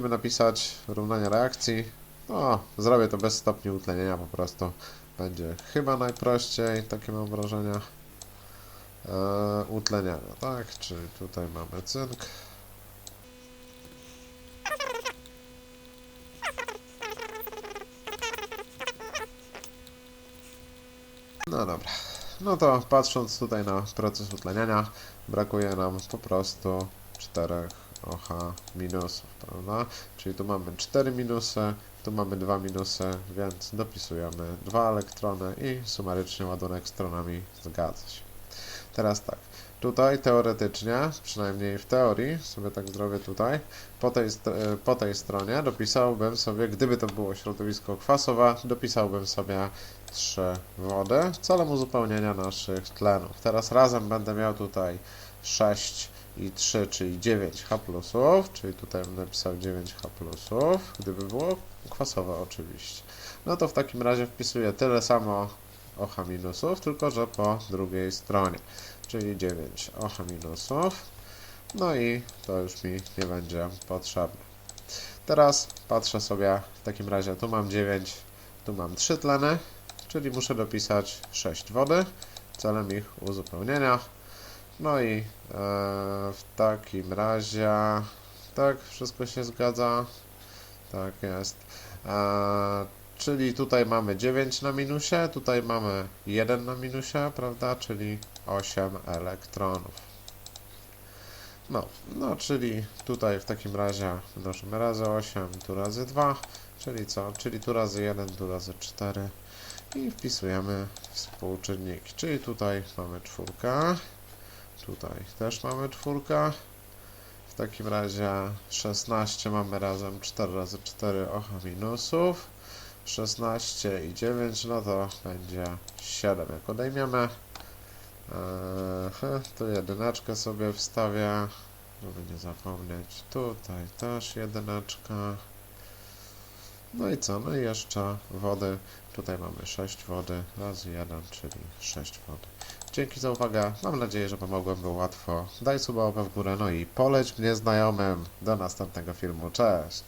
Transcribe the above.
Musimy napisać równanie reakcji. No, zrobię to bez stopni utlenienia po prostu. Będzie chyba najprościej, takie mam wrażenie. Eee, utleniania, tak? Czyli tutaj mamy cynk. No dobra. No to patrząc tutaj na proces utleniania, brakuje nam po prostu czterech OH minusów, prawda? Czyli tu mamy 4 minusy, tu mamy 2 minusy, więc dopisujemy dwa elektrony i sumarycznie ładunek stronami zgadza się. Teraz tak, tutaj teoretycznie, przynajmniej w teorii, sobie tak zrobię tutaj, po tej, e, po tej stronie dopisałbym sobie, gdyby to było środowisko kwasowe, dopisałbym sobie trzy wody celem uzupełnienia naszych tlenów. Teraz razem będę miał tutaj 6 i 3, czyli 9 H plusów, czyli tutaj bym napisał 9 H plusów, gdyby było kwasowe oczywiście. No to w takim razie wpisuję tyle samo OH minusów, tylko że po drugiej stronie, czyli 9 OH minusów. No i to już mi nie będzie potrzebne. Teraz patrzę sobie, w takim razie tu mam 9, tu mam 3 tleny, czyli muszę dopisać 6 wody celem ich uzupełnienia. No i e, w takim razie, tak, wszystko się zgadza. Tak jest. E, czyli tutaj mamy 9 na minusie, tutaj mamy 1 na minusie, prawda? Czyli 8 elektronów. No, no, czyli tutaj w takim razie mnożymy razy 8, tu razy 2, czyli co? Czyli tu razy 1, tu razy 4 i wpisujemy współczynniki. Czyli tutaj mamy czwórkę, tutaj też mamy czwórkę. W takim razie 16 mamy razem 4 razy 4 OH minusów. 16 i 9, no to będzie 7. Jak odejmiemy, Eee, tu jedyneczkę sobie wstawię, żeby nie zapomnieć. Tutaj też jedyneczka. No i co? No i jeszcze wody. Tutaj mamy 6 wody razy 1, czyli 6 wody. Dzięki za uwagę. Mam nadzieję, że pomogłem. Było łatwo. Daj suba w górę. No i poleć mnie znajomym. Do następnego filmu. Cześć!